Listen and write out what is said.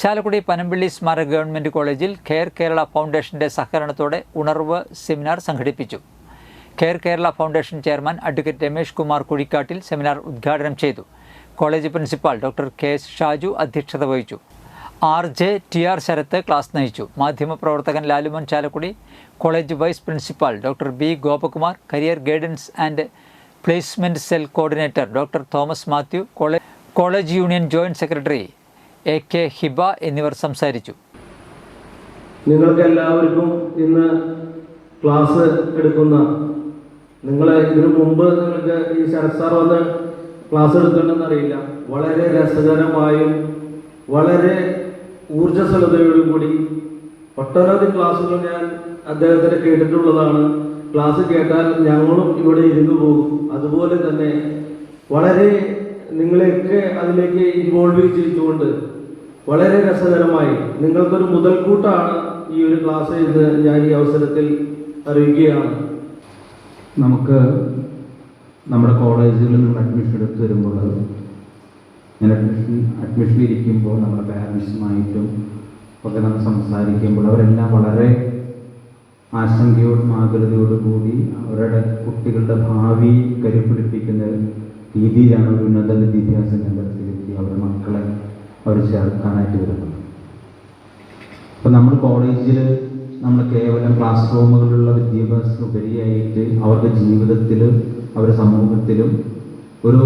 ചാലക്കുടി പനമ്പിള്ളി സ്മാരക ഗവൺമെന്റ് കോളേജിൽ കെയർ കേരള ഫൗണ്ടേഷന്റെ സഹകരണത്തോടെ ഉണർവ് സെമിനാർ സംഘടിപ്പിച്ചു. Care Kerala foundation chairman advocate Ramesh Kumar Kuzhikkattil seminar ഉദ്ഘാടനം ചെയ്തു. College principal doctor K S Shaju അധ്യക്ഷത വഹിച്ചു. R J T R Sharath class നയിച്ചു. മാധ്യമപ്രവർത്തകൻ Lalumon Chalakudy college vice principal doctor B Gopakumar career guidance and placement cell coordinator doctor Thomas Mathew college college union joint secretary A K Hiba എന്നിവർ സംസാരിച്ചു. നിങ്ങൾക്ക് എല്ലാവർക്കും ഇന്ന് class എടുക്കുന്ന നിങ്ങളെ ഇതിനു മുമ്പ് നിങ്ങൾക്ക് ഈ ശരത് സാർ വന്ന് ക്ലാസ് എടുത്തിട്ടുണ്ടെന്ന് അറിയില്ല. വളരെ രസകരമായും വളരെ ഊർജസ്വലതയോടും കൂടി ഒട്ടനവധി ക്ലാസ്സുകൾ ഞാൻ അദ്ദേഹത്തിന് കേട്ടിട്ടുള്ളതാണ്. ക്ലാസ് കേട്ടാൽ ഞങ്ങളും ഇവിടെ ഇരുന്നു പോകും. അതുപോലെ തന്നെ വളരെ നിങ്ങളെയൊക്കെ അതിലേക്ക് ഇൻവോൾവ് ചെയ്തുകൊണ്ട് വളരെ രസകരമായി. നിങ്ങൾക്കൊരു മുതൽക്കൂട്ടാണ് ഈ ഒരു ക്ലാസ് എന്ന് ഞാൻ ഈ അവസരത്തിൽ അറിയുകയാണ് നമുക്ക് നമ്മുടെ കോളേജുകളിൽ നിന്ന് അഡ്മിഷൻ എടുത്ത് വരുമ്പോൾ ഞാൻ അഡ്മിഷൻ അഡ്മിഷൻ ഇരിക്കുമ്പോൾ നമ്മുടെ പാരൻസുമായിട്ടും ഒക്കെ നമ്മൾ സംസാരിക്കുമ്പോൾ അവരെല്ലാം വളരെ ആശങ്കയോടും ആകുലതയോടും കൂടി അവരുടെ കുട്ടികളുടെ ഭാവി കരുപിടിപ്പിക്കുന്ന രീതിയിലാണ് ഒരു ഉന്നത വിദ്യാഭ്യാസ കേന്ദ്രത്തിലെത്തി അവരുടെ മക്കളെ അവർ ചേർക്കാനായിട്ട് വരുന്നത് അപ്പോൾ നമ്മൾ കോളേജിൽ നമ്മൾ കേവലം ക്ലാസ് റൂമുകളിലുള്ള വിദ്യാഭ്യാസത്തിന് ഉപരിയായിട്ട് അവരുടെ ജീവിതത്തിലും അവരുടെ സമൂഹത്തിലും ഒരു